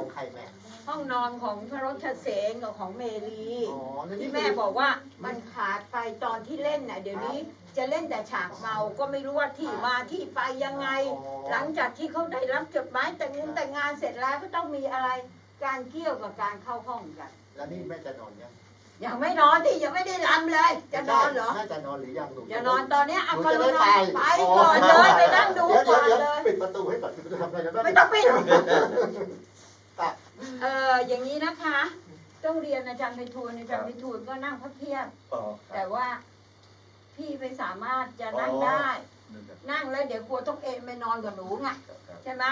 ของใครแม่ ห้องนอนของพระรชเสงกับของเมลีอ๋อแล้วนี่ที่แม่บอกว่ามันขาดไปตอนที่เล่นน่ะเดี๋ยวนี้จะเล่นแต่ฉากเมาก็ไม่รู้ว่าที่มาที่ไปยังไง หลังจากที่เขาได้รับจดหมายแต่งงานแต่งงานเสร็จแล้วก็ต้องมีอะไรการเกี่ยวกับการเข้าห้องกัน แล้วนี่แม่จะนอนยังยังไม่นอนที่ยังไม่ได้รำเลย จะนอนเหรอแม่จะนอนหรือยังหนูอย่านอนตอนเนี้ยหเอานูกจะรุได้ณาไปไปก่อนเลยไปนั่งดูเดี๋ยวก่อนเดี๋ยวเลยปิดประตูให้ก่อนจะทำอะไรกันบ้างไม่ต้องปิด เอออย่างนี้นะคะ ต้องเรียนอาจารย์ไปทูลอาจารย์ไปทูลก็นั่งพักเพียบ อ๋อแต่ว่า พี่ไม่สามารถจะนั่งได้ นั่งแล้วเดี๋ยวกลัวต้องเอ็นไปนอนกับหนูไงใช่ไหม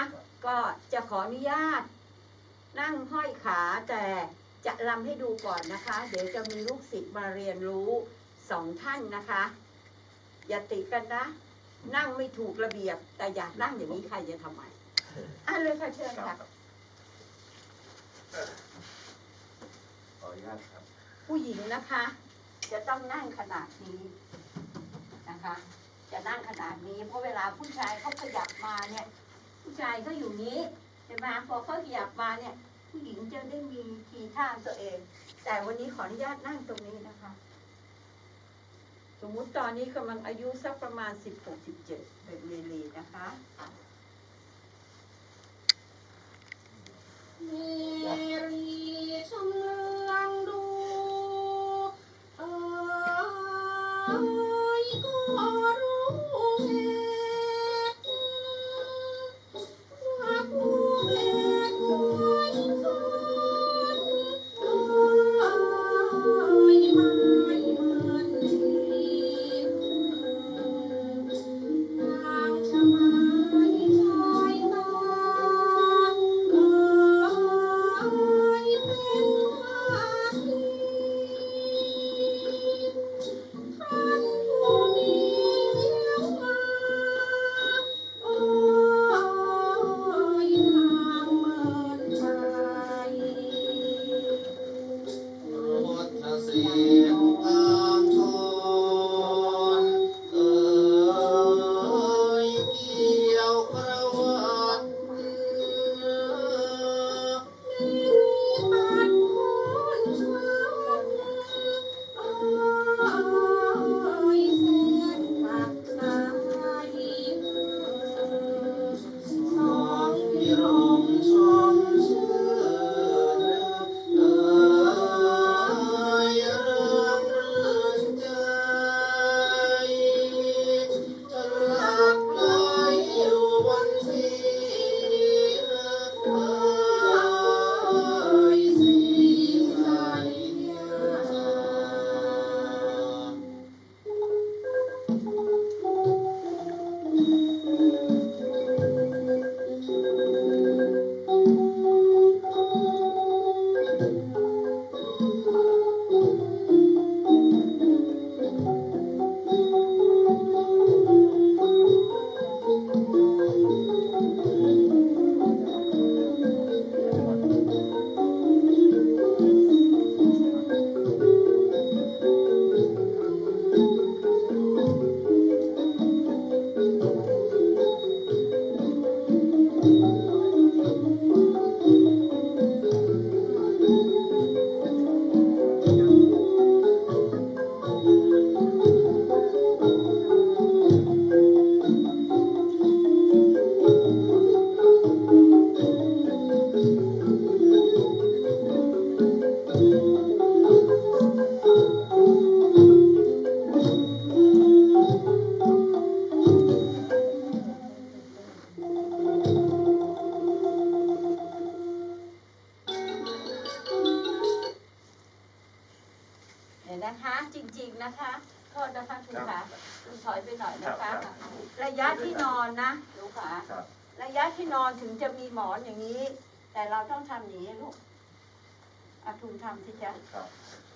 ก็จะขออนุญาต นั่งห้อยขาแต่จะลำให้ดูก่อนนะคะ เดี๋ยวจะมีลูกศิษย์มาเรียนรู้สองท่านนะคะ อย่าติดกันนะ นั่งไม่ถูกระเบียบ แต่อยากนั่งอย่างนี้ใครจะทำไมอะเลยค่ะเชิญค่ะ ขออนุญาตครับ ผู้หญิงนะคะ จะต้องนั่งขนาดนี้นะคะ จะนั่งขนาดนี้ เพราะเวลาผู้ชายเขาขยับมาเนี่ย ผู้ชายก็อยู่นี้ใช่ไหมพอเขาขยับมาเนี่ย ผู้หญิงจะได้มีทีท่าตัวเอง แต่วันนี้ขออนุญาตนั่งตรงนี้นะคะ สมมุติตอนนี้กำลังอายุสักประมาณ16 17เป็นเลีนะคะ เมรีชม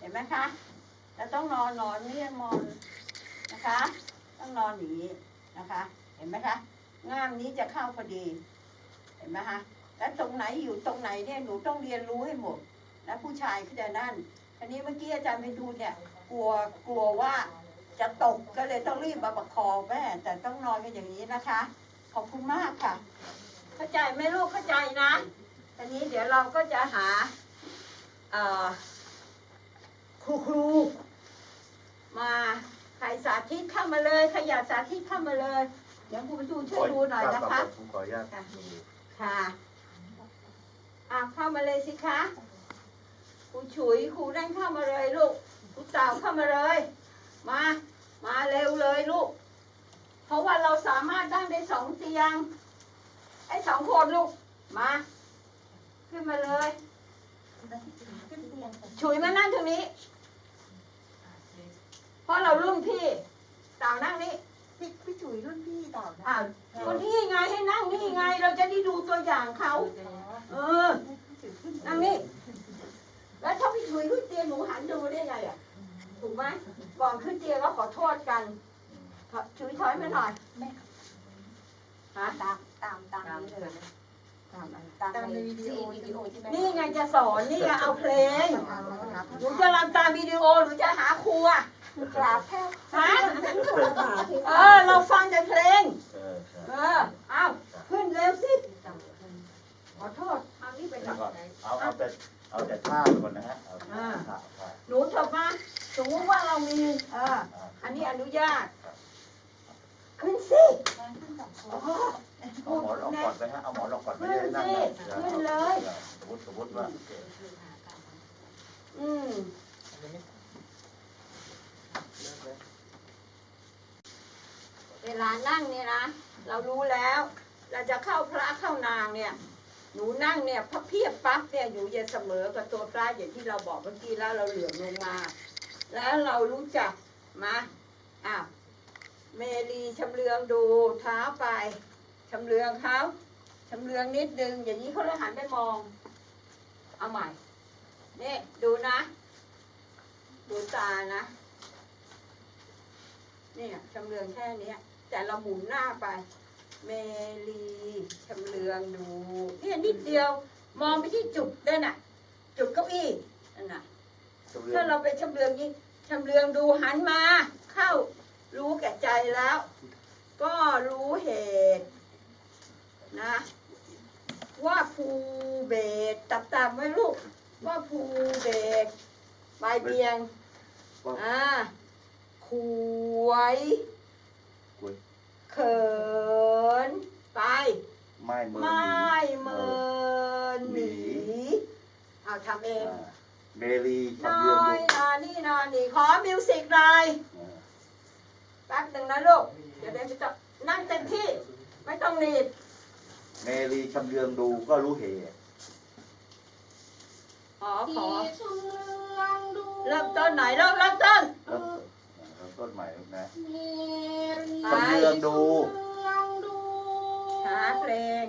นไหมคะเราต้องนอนนอนเนี่ยมอนนะคะ ต้องนอนอย่างนี้นะคะ เห็นไหมคะง่ามนี้จะเข้าพอดี เห็นไหมคะแล้วตรงไหนอยู่ตรงไหนเนี่ยหนูต้องเรียนรู้ให้หมดแล้วผู้ชายเขาจะนั่นอันนี้เมื่อกี้อาจารย์ไปดูเนี่ย กลัวกลัวว่าจะตกก็เลยต้องรีบมาประคองแม่แต่ต้องนอนกันอย่างนี้นะคะ ขอบคุณมากค่ะ เข้าใจไหมลูกเข้าใจนะทีนี้เดี๋ยวเราก็จะหา เอ่อ รูครู มาใครสาธิตเข้ามาเลยใครอยากสาธิตเข้ามาเลย เดี๋ยวครูประจูช่วยดูหน่อยนะคะ ผมขออนุญาตดูค่ะอะเข้ามาเลยสิคะครูฉุยครูนั่นเข้ามาเลยลูกครูเต่าเข้ามาเลย มา มาเร็วเลยลูก เพราะว่าเราสามารถนั่งได้สองเตียง ไอ้สองคนลูก มา ขึ้นมาเลย ฉุยมานั่งตรงนี้เพ ราะเรารุ่นพี่เต่านั่งนี่พี่พี่จุ๋ยรุ่นพี่ต่อนะอ้าวคนที่ไงให้นั่งนี่ไง เราจะได้ดูตัวอย่างเขา เออ นั่งนี่ แล้วถ้าพี่ถุยขึ้นเตียงหนูหันดูได้ไงอะ ถูกไหมก่อนขึ้นเตียงก็ขอโทษกันถุยถอยมาหน่อยฮะตามตามตามนี้เลยตามอะไรตามในวิดีโอวิดีโอที่แม่นี่ไงจะสอนนี่ไงเอาเพลงเอาละครับหนูจะรำตามวิดีโอหนูจะหาครูอะ กราบแทบฮะโทรหาที่เออ เราฟังแต่เพลง เออครับเออ เอาขึ้นเร็วสิ ขอโทษเอานี่ไปเดี๋ก่ยวก่ออนนเอาเอาแต่เอาแต่ท่าไปก่อนนะฮะเอาท่าท่าท่าหนูเถอะมาสมมติว่าเรามีเอออันนี้อนุญาต ขึ้นสิโอ้โหเอาหมอนออกก่อนไปฮะเอาหมอนออกก่อนไม่ได้นั่งนะขึ้นเลยสมมติสมมติว่า อืมานั่งเนี่ยนะ เรารู้แล้ว เราจะเข้าพระเข้านางเนี่ย หนูนั่งเนี่ยพระเพียบปั๊บเนี่ยอยู่จะเสมอกับตัวพระอย่างที่เราบอกเมื่อกี้แล้วเราเหลื่อมลงมา แล้วเรารู้จักมาอ้าวเมลีชำเลืองดูเท้าไปชำเลืองเขาชำเลืองนิดนึงอย่างนี้เขาเลยหันไปมอง เอาใหม่นี่ดูนะ ดูตานะเนี่ยชำเลืองแค่นี้ แต่เราหมุนหน้าไป เมลีชำเลืองดูเนี่ยนิดเดียวมองไปที่จุดนั่นน่ะ จุดเก้าอี้นั่นน่ะถ้าเราไปชำเลืองนี้ชำเลืองดูหันมา เข้ารู้แก่ใจแล้ว ก็รู้เหตุนะ ว่าภูเบศตับตามไว้ลูก ว่าภูเบศใบเบียงอ่าขวยเขิน ไป ไม่เมินไม่เมินหนีเอาทำเองเมลีนชำเลืองอดูยนอนนี่นอนนี่ขอมิวสิกหน่อยอ่าแป๊บหนึ่งนะลูกเดี๋ยวเดี๋ยวจะต้องนั่งเต็มที่ ไม่ต้องรีบเมลีชำเลืองดูก็รู้เหตุขอขอ ที่ชมเลืองดูเริ่มต้นไหนเริ่มเริ่มต้น เริ่มเริ่ม ต้นใหม่ลูกนะเมรีไปชำเลืองดูชมเลืองดู หาเพลง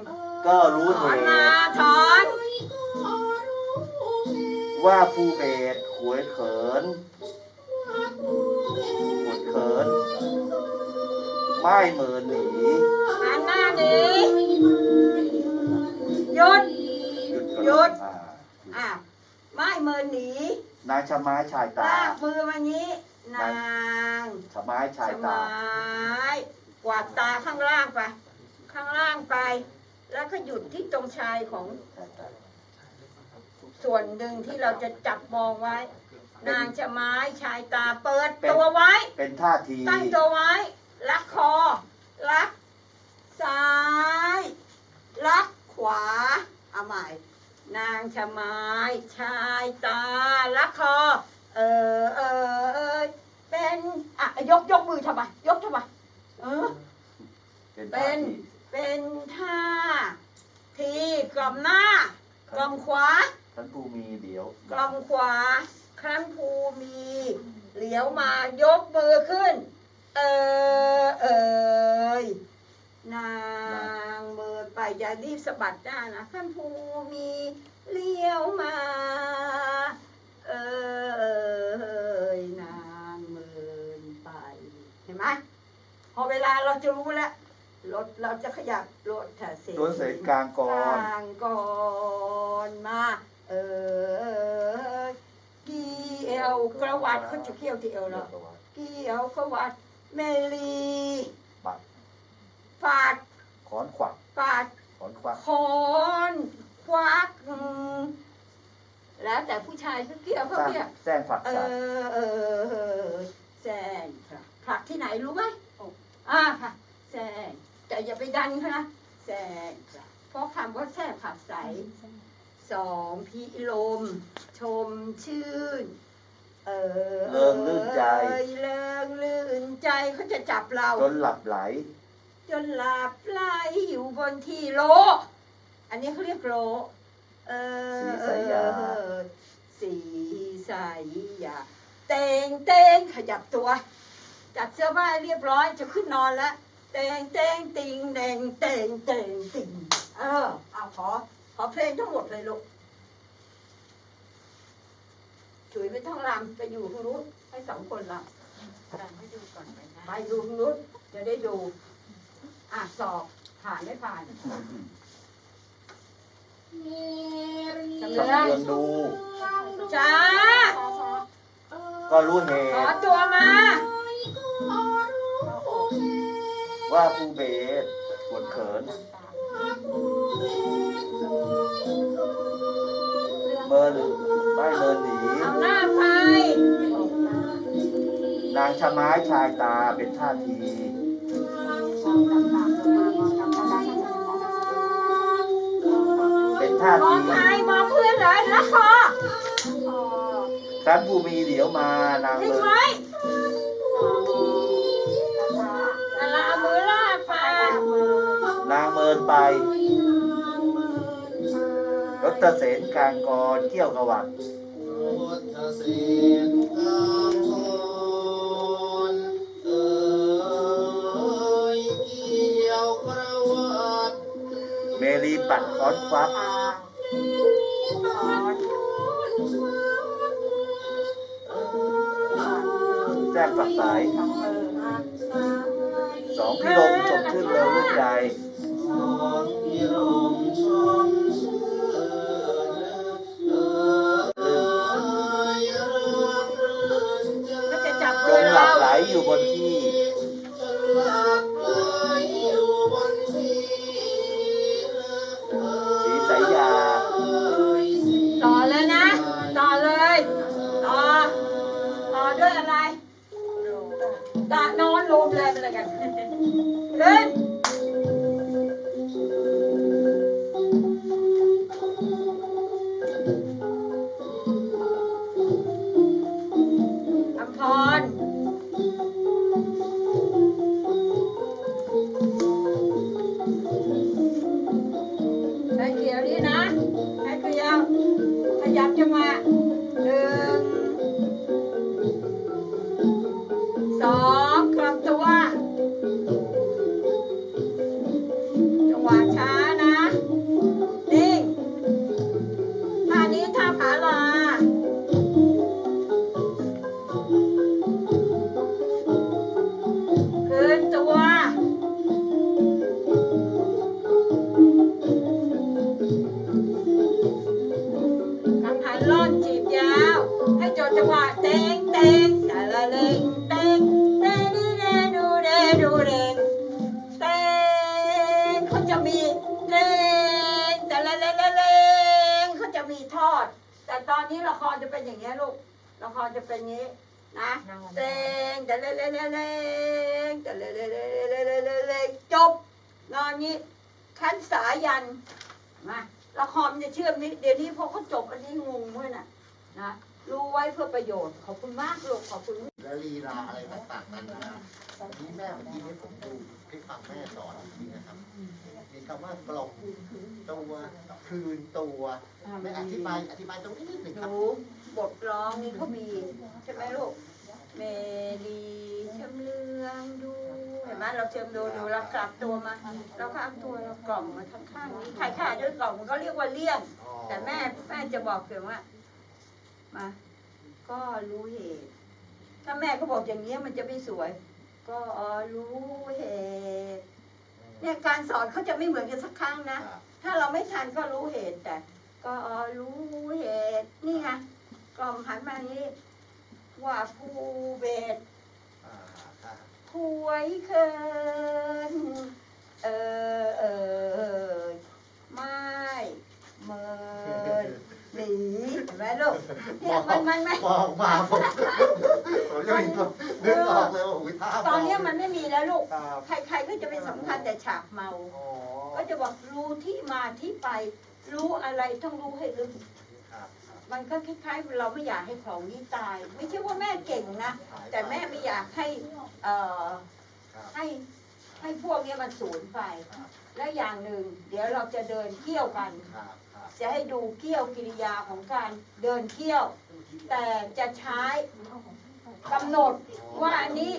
ก็รู้ถเหอนตุมาถอนก็รู้เหตุว่าผู้เบสขวยเขินว่าผู้เบขวยสเขิน ไม่เหมือนหนีหันหน้าหนีหยุด หยุดหยุด อ่าอะไม่เมินหนี นางชะไม้ชายตาลากมือมางี้ นางชะไม้ชายสตามายกวาดตาข้างล่างไป ข้างล่างไป แล้วก็หยุดที่ตรงชายของ ส่วนหนึ่งที่เราจะจับมองไว้ นางจะไม้ชายตาเปิดตัวไว้ เป็นท่าที ตั้งตัวไว้ ลักคอ ลัก ซ้าย ลักขวาเอาใหม่นางชะไม้ชายตาลักคอ เออเออเอยเป็นอะยกยกมือทำไมยกทำไมเออ เป็นเป็ท่านทีเป็นท่าทีกล่อมหน้ากล่อมขวา ท่านผู้มีเดี๋ยวกล่อมขวาครั้นภูมี เหลียวมายกมือขึ้น เออเอยนางเมินไปอย่ารีบสะบัดหน้านะครั้นภูมีเลี้ยวมา เออเอยนางเมินไป เห็นไหมพอเวลาเราจะรู้แล้วรถเราจะขยับรถแถเสีตัวเสกกลางก่อกนลางก่อนมา เออเกี่ยวกระวัดเขาจะเกี่ยวที่เอวแล้วเกี่ยวกระวัดเมลีปัดปาดขอนขวักปาดขอนขวักคอนคกวักอืม แล้วแต่ผู้ชายเขาเกี่ยวเขาสร้างเรียกแจ้งผักเอสาอเออเออแซงค่ะผลักที่ไหนรู้ไหมอ่าค่ะแซงแต่อย่าไปดันค่ะนะแซงค่ะเพราะคำว่าแซ่ผักใสสองพิลม ชมชื่น เออเริงลื่นใจเอยเริงลื่นใจเขาจะจับเรา จนหลับไหล จนหลับไหลอยู่บนที่โล อันนี้เขาเรียกโล เออสีสายยาเออสีสายยาเตงเตงขยับตัว จัดเสื้อผ้าเรียบร้อยจะขึ้นนอนแล้วเตงเตงติงเตงเตงเตงติงเออเอาขอขอเพลงทั้งหมดเลยลูกฉุยไม่ต้องรำไปอยู่ทางนู้นให้สองคนรำรำให้ดูก่อนไปนะไปดูทางนู้นจะได้ดูอะสอบผ่านไม่ผ่านเมรีจำ สำได้เรืองดูจ้าก็รู้เหขอตุตัวมา ว่าผู้เบสปวดเขิน เมินไม่เมินหนีเอาหน้าไป นางชะไม้ชายตาเป็นท่าทีเป็ นท่ามอทีงใครมองเพื่อนเลยละคอครั้นผู้มีเหลียวมานางทิ้งเมินไว้นั่นละเอามือลากไปนางเมินไป รถตะเสนกลางกรเกี่ยวกระวัดพุทธศีลกามทนเอ่ยเกี่ยวประวัติเมรีปัดค้อนควัก แจ้งฝักสายสองพี่ลงจบขึ้นเร็วลูกให งแต่เลงเลงเลงเลงเลงเลงเลงจบนอนนี้ขันสายันมาละครมันจะเชื่อมนี้เดี๋ยวนี้พอเขาจบอันนี้งงด้วยน่ะนะรู้ไว้เพื่อประโยชน์ขอบคุณมากลูกขอบคุณและลีลาอะไรต่างๆนั้นนะที่แม่เมื่อกี้ผมดูคลิปฟังแม่สอนจริงนะครับมีคำว่ากลมตัวคืนตัวแม่อธิบายอธิบายตรงนี้นิดหนึ่งครับบทร้องนี่เขามีใช่ไหมลูก เมลีเชมเลืองดู เห็นไหมเราเชิมดูดูเรากลับตัวมา เราก็เอาตัวเรากล่อมมาข้างๆนี้ใครข่ด้วยกล่อมมันก็เรียกว่าเลี่ยง แต่แม่แม่จะบอกเพียงว่า มา ก็รู้เหตุ ถ้าแม่เขาบอกอย่างนี้ยมันจะไม่สวย ก็รู้เหตุ เนี่ยการสอนเขาจะไม่เหมือนกันสักครั้งนะ ถ้าเราไม่ทันก็รู้เหตุแต่ ก็รู้เหตุ นี่ไงกล่อมหันมานี้ ว่าผู้เบสอ่าค่ะถวยเคินเออเออไม่มเมินหนีเห็นไหมลูกเนี่ยมันมันไม่มองมาผมผมยังมีตัวนึกออกเลยว่าอุ้ยท่าตอนเนี้ยมันไม่มีแล้วลูกครับใครๆก็จะเป็นสำคัญแต่ฉากเมาอ๋อก็จะบอกรู้ที่มาที่ไป รู้อะไรต้องรู้ให้ลึกครับ มันก็คล้ายๆเราไม่อยากให้ของนี้ตาย ไม่ใช่ว่าแม่เก่งนะ แต่แม่ไม่อยากให้เอ่อให้ให้พวกนี้มันสูญไป และอย่างหนึ่ง เดี๋ยวเราจะเดินเที่ยวกัน จะให้ดูเกี้ยวกิริยาของการเดินเที่ยว แต่จะใช้กำหนดว่าอันนี้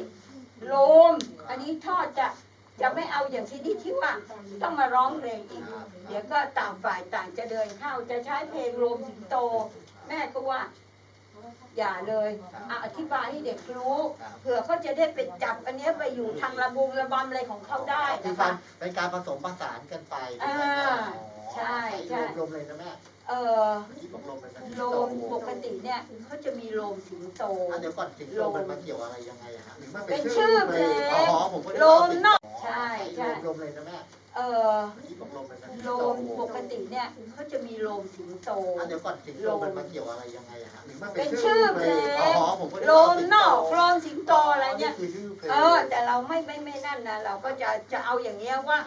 โลม อันนี้ทอดจะ จะไม่เอาอย่างที่นี่ที่ว่าต้องมาร้องเพลงอีก เดี๋ยวก็ต่างฝ่ายต่างจะเดินเข้าจะใช้เพลงโลมสิงโต แม่ก็ว่า อย่าเลยอะอธิบายให้เด็กรู้เผื่อเขาจะได้ไปจับอันเนี้ยไปอยู่ทางระบุงระบำอะไรของเขาได้คือนะกาคะรเป็นการผสมผสานกันไปอ่าอ๋อใช่ใช่รวมๆเลยนะแม่ เออที่ผมลมเลยนะโลมปกติเนี่ยเขาจะมีโลมสิงโตอะเดี๋ยวก่อนสิงโตมันมาเกี่ยวอะไรยังไงอะฮะหรือมันเป็นชื่อเพลงอ๋อผมก็ได้โลมนอกอ๋อใช่ใช่รวมๆเลยนะแม่เออที่ผมลมเลยนะโลมปกติเนี่ยเขาจะมีโลมสิงโตอะเดี๋ยวก่อนสิงโตมันมาเกี่ยวอะไรยังไงอะฮะหรือมันเป็นชื่อเพลงอ๋อผมก็ได้โลมนอกโลมสิงโตอะไรเนี่ยคือชื่อเพลงเออแต่เราไม่ไม่ไม่นั่นนะเราก็จะจะเอาอย่างเงี้ยว่า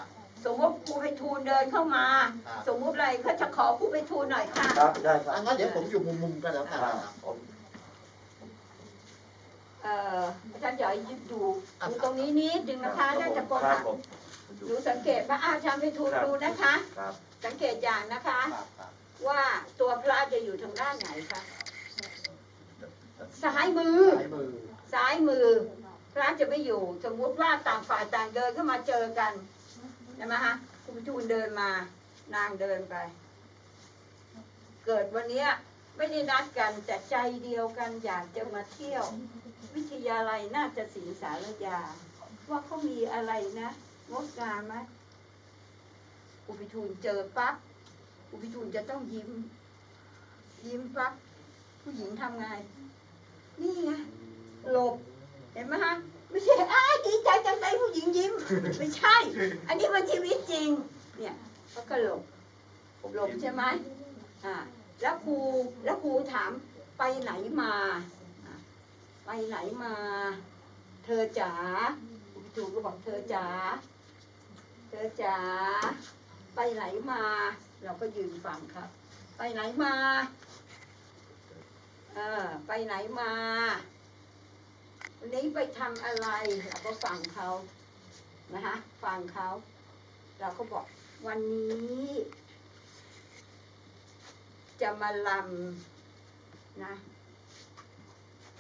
สมมติครูไปทูลเดินเข้ามา ครับ สมมุติอะไรเขาจะขอครูไปทูลหน่อยค่ะ ครับได้ครับอะงั้นเดี๋ยวผมอยู่มุมๆกันแล้วกันครับนะครับผม เอออาจารย์อยากให้ดูดูตรงนี้นิดนึงนะคะน่าจะโกนครับอะผมดูสังเกตว่าอาจารย์ไปทูลดูนะคะ ครับสังเกตอย่างนะคะ ครับครับว่าตัวพระจะอยู่ทางด้านไหนคะซ้ายมือ ซ้ายมือซ้ายมือ พระจะไม่อยู่ สมมุติว่าต่างฝ่ายต่างเดินเข้ามาเจอกัน ใช่ไหมฮะคุณจูนเดินมา นางเดินไป เกิดวันนี้ไม่ได้นัดกันแต่ใจเดียวกันอยากจะมาเที่ยว วิทยาลัยน่าจะศิลสารยา ว่าเขามีอะไรนะงดงามไหมอุปิทูลเจอปั๊บอุปิทูลจะต้องยิ้ม ยิ้มปั๊บผู้หญิงทำไง นี่ไงหลบ เห็นไหมฮะ ไม่ใช่อ้ายดีใจจังเลยผู้หญิงยิ้ม ไม่ใช่ อันนี้มันชีวิตจริง เนี่ยเขาก็หลบหลบใช่ไหมอ่าแล้วครูแล้วครูถามไปไหนมาอะไปไหนมา เธอจ๋าครูก็บอกเธอจ๋าเธอจ๋าไปไหนมา เราก็ยืนฟังครับ ไปไหนมา เออไปไหนมาวั นนี้ไปทำอะไรเราก็ฟังเขานะคะฟังเขาเราก็บอกวันนี้ จะมาลำนะ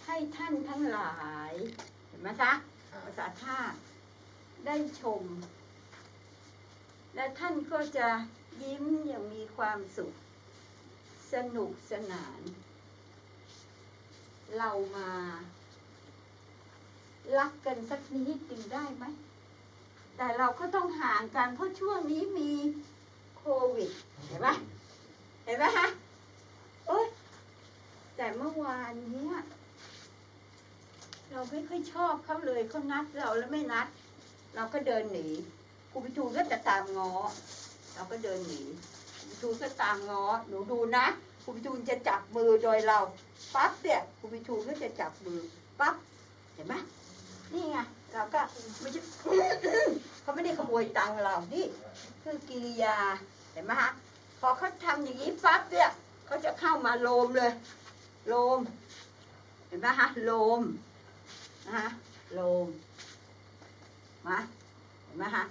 ให้ท่านทั้งหลาย เห็นไหมคะครับภาษาท่าตุได้ชม และท่านก็จะยิ้มอย่างมีความสุข สนุกสนาน เรามา รักกันสักนิดดึงได้ไหม แต่เราก็ต้องห่างกันเพราะช่วงนี้มีโควิด เห็นไหมเห็นไหมฮะโอ๊ยแต่เมื่อวานเนี้ยเราไม่ค่อยชอบเขาเลยเขานัดเราแล้วไม่นัด เราก็เดินหนีครูพิทูลก็จะตามง้อ เราก็เดินหนีครูพิทูลก็ตามง้อ หนูดูนะครูพิทูลจะจับมือโดยเราปั๊บเนี่ยครูพิทูลก็จะจับมือปั๊บเห็นไหม นี่ไงเราก็ไม่ใช่เขาไม่ได้ขโมยตังค์เรานี่คือกิริยาเห็นไหมฮะพอเขาทำอย่างนี้ปั๊บเนี่ยเขาจะเข้ามาโลมเลยโลม เห็นไหมฮะโลมนะฮะโลมมาเห็นไหมฮะ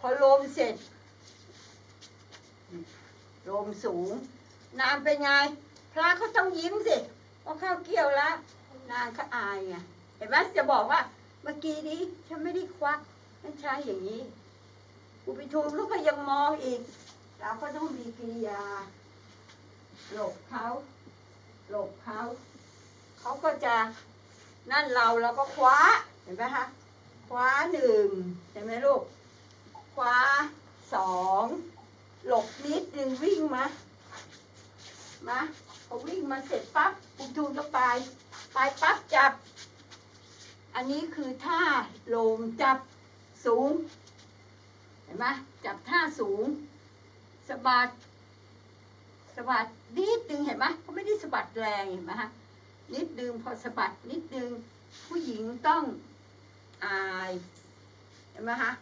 พอโลมเสร็จโลมสูง นางเป็นไง พระเขาต้องยิ้มสิว่าเข้าเกี่ยวแล้วนางก็อายไงเห็นไหมจะบอกว่า มื่อกี้นี้ฉันไม่ได้ควักไม่ใช่อย่างนี้อุปิทูลเขาก็ยังมองอีก เราก็ต้องมีกิริยา หลบเขาหลบเขาเขาก็จะนั่นเราเราก็คว้าเห็นไหมคะคว้าหนึ่งเห็นไหมลูก คว้าสองหลบนิดหนึ่งวิ่งมามาพอวิ่งมาเสร็จปั๊บอุทูลก็ไป ไปปั๊บจับ อันนี้คือท่าลมจับสูง เห็นไหมจับท่าสูงสะบัดสะบัดนิดนึงเห็นไหมเขาไม่ได้สะบัดแรงเห็นไหมฮะนิดนึงพอสะบัดนิดนึงผู้หญิงต้องอายเห็นไหมฮะ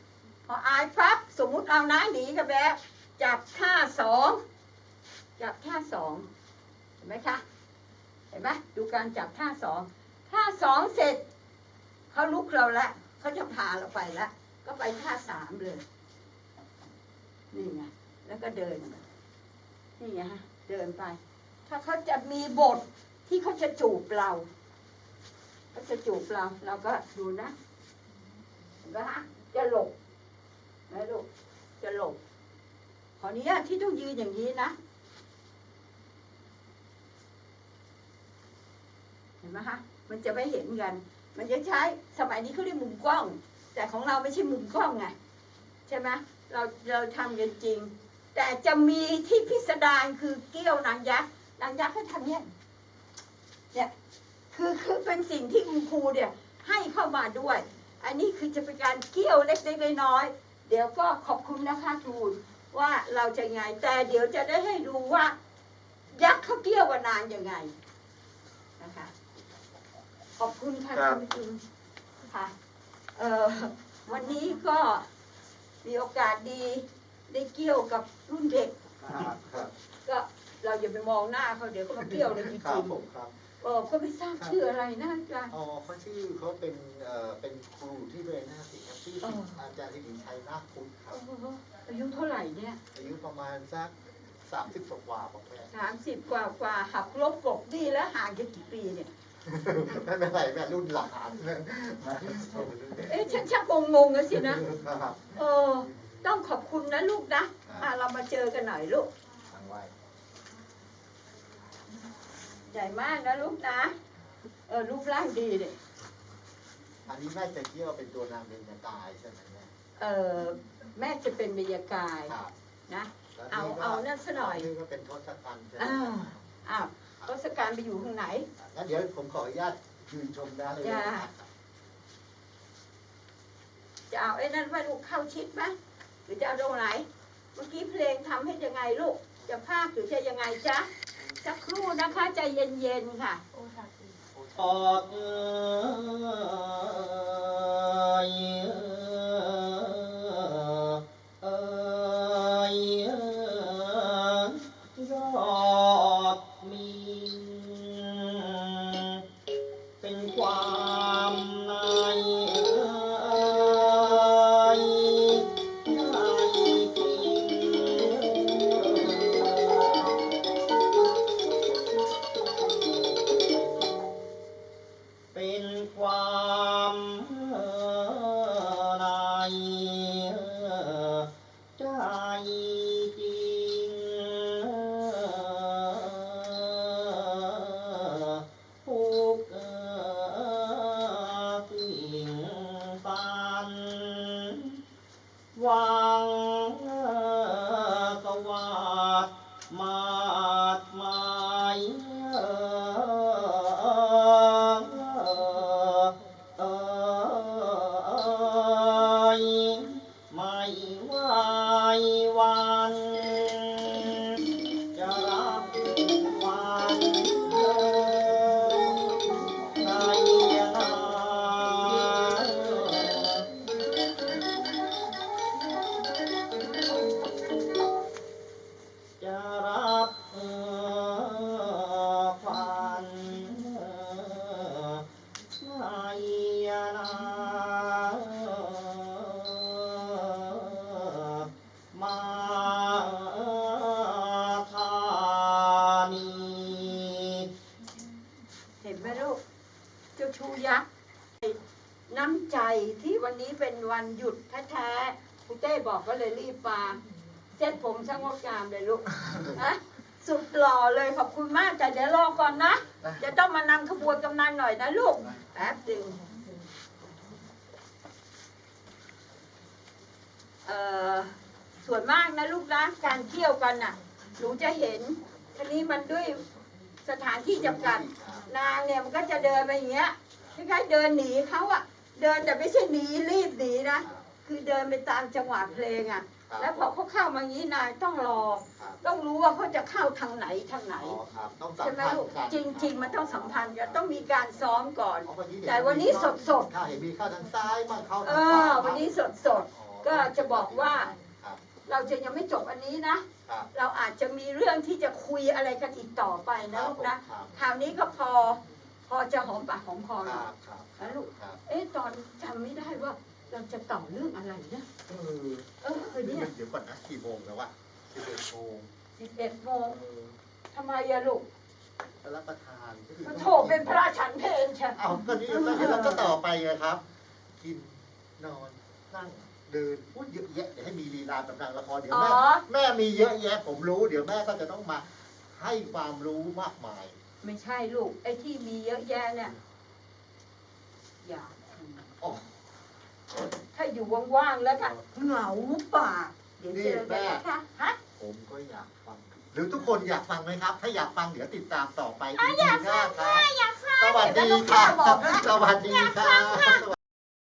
พออายปั๊บสมมุติเอาน้าหนีกับแบบจับท่าสองจับท่าสองเห็นไหมคะเห็นไหมดูการจับท่าสองท่าสองเสร็จ เขาลุกเราละเขาจะพาเราไปละ ก็ไปท่าสามเลย นี่ไงแล้วก็เดินนี่ไงฮะเดินไป ถ้าเขาจะมีบทที่เขาจะจูบเราเขาจะจูบเรา เราก็ดูนะเห็นไหมฮะจะหลบนะลูกจะหลบขออนุญาตที่ต้องยืนอย่างนี้นะเห็นไหมฮะมันจะไม่เห็นกัน มันจะใช้สมัยนี้เขาเรียกมุมกล้อง แต่ของเราไม่ใช่มุมกล้องไงใช่ไหมเราเราทำกันจริง แต่จะมีที่พิสดารคือเกี้ยวนางยักษ์นางยักษ์เขาทำเนี่ยเนี่ยคือคือเป็นสิ่งที่คุณครูเนี่ยให้เข้ามาด้วย อันนี้คือจะเป็นการเกี้ยวเล็กๆน้อยๆเดี๋ยวก็ขอบคุณนะคะทูว่าเราจะไงแต่เดี๋ยวจะได้ให้ดูว่า ยักษ์เขาเกี้ยวกับนางยังไงนะคะ ขอบคุณค่ะคุณจุนค่ะเอ่อวันนี้ก็มีโอกาสดีได้เกี่ยวกับรุ่นเด็ก ครับครับก็เราอย่าไปมองหน้าเขาเดี๋ยวเขาเกี่ยวเลยจครัริบงผมครับๆเออก็ไม่ทราบชื่ออะไรนะอาจารย์ อ๋อเขาชื่อเขาเป็นเอ่อเป็นครูที่เรนาสิครับชื่ออ๋อ อาจารย์สิริชัยนาคพุทธครับเอออายุเท่าไหร่เนี่ยอายุประมาณสักสามสิบกว่าผมแม่สามสิบกว่ากว่าหักลบกบดีแล้วห่างกันกี่ปีเนี่ย ไม่เป็นไรแม่รุ่นหลานเอ๊ะฉันชักงงๆแล้วสินะครับเออ ต้องขอบคุณนะลูกนะ อะเรามาเจอกันหน่อยลูก ทางไว้ใหญ่มากนะลูกนะ เออรูปร่างดีเลยอันนี้แม่จะเที่ยวเป็นตัวนางเบญจกายใช่ไหมแม่เออแม่จะเป็นบรรยากาศครับนะ แล้วเอาก็เอานั่นซะหน่อย นี่ก็เป็นทศกัณฐ์ใช่ไหมอ่า อ้าว ทศกัณฐ์ไปอยู่ข้างไหนงั้นเดี๋ยวผมขออนุญาตยืนชมได้เลยจ้าจะเอาไอ้นั่นว่าลูกเข้าชิดไหมหรือจะเอาตรงไหน เมื่อกี้เพลงทำให้ยังไงลูก จะพากหรือจะยังไงจ๊ะสักครู่นะคะใจเย็นๆค่ะออกเอย วัน บอกก็เลยรีบมาเส้นผมช่างงดงามเลยลูกอะสุดหล่อเลยขอบคุณมากแต่เดี๋ยวรอก่อนนะจะต้องมานำขบวนกำนันหน่อยนะลูกแป๊บหนึ่งเอ่อส่วนมากนะลูกนะการเที่ยวกันน่ะหนูจะเห็นทีนี้มันด้วยสถานที่จำกัดนางเนี่ยมันก็จะเดินไปอย่างเงี้ยคล้ายๆเดินหนีเขาอะเดินแต่ไม่ใช่หนีรีบหนีนะ คือเดินไปตามจังหวะเพลงอะครับแล้วพอเขาเข้ามางี้นายต้องรอ ครับ ต้องรู้ว่าเขาจะเข้าทางไหนทางไหนอ๋อครับต้องสัมใช่ไหมพันลูกธ์กันจริง ๆ มันต้องสัมพันธ์กันต้องมีการซ้อมก่อน อ๋อวันนี้เดี๋ยแต่วันนี้สดถ้าเห็นมีเข้าทางซ้ายบ้างเข้าเอทางขวาอ บ้างวันนี้สดสด อ๋อก็จะบอกว่า ครับๆเราจะยังไม่จบอันนี้นะ ครับเราอาจจะมีเรื่องที่จะคุยอะไรกันอีกต่อไปนะลูกนะ ครับคราวนี้ก็พอ พอจะหอมปากหอมคอคหน่รัอยบครับนะลูก ครับเอ๊ะตอนจำไม่ได้ว่า เราจะต่อเรื่องอะไรนะ เออเออเนี่ยเดี๋ยวก่อนนะกี่โมงแล้ววะสิบเอ็ดโมงสิบเอ็ดโมงเออทำไมอะลูกจะรับประทานก็คือมาโถเป็นพระฉันเพลใช่เอาก็นี่ก็เดี๋ยวเราก็ต่อไปไงครับ กินนอนนั่งเดินพูดเยอะแยะเดี๋ยวให้มีลีลาแบบนางละครเดี๋ยวอ๋อแม่แม่มีเยอะแยะ ผมรู้ เดี๋ยวแม่ก็จะต้องมาให้ความรู้มากมาย ไม่ใช่ลูก ไอ้ที่มีเยอะแยะเนี่ยอย่าอ๋อ ถ้าอยู่ว่างๆแล้วก็เหงาปากเดี๋ยวเจอกันนะคะฮะผมก็อยากฟัง หรือทุกคนอยากฟังไหมครับ ถ้าอยากฟังเดี๋ยวติดตามต่อไปอีกทีหน้าครับ อยากฟังสวัสดีเห็นไหมลูกครัแม่บบอกแล้วสวัสดีครับ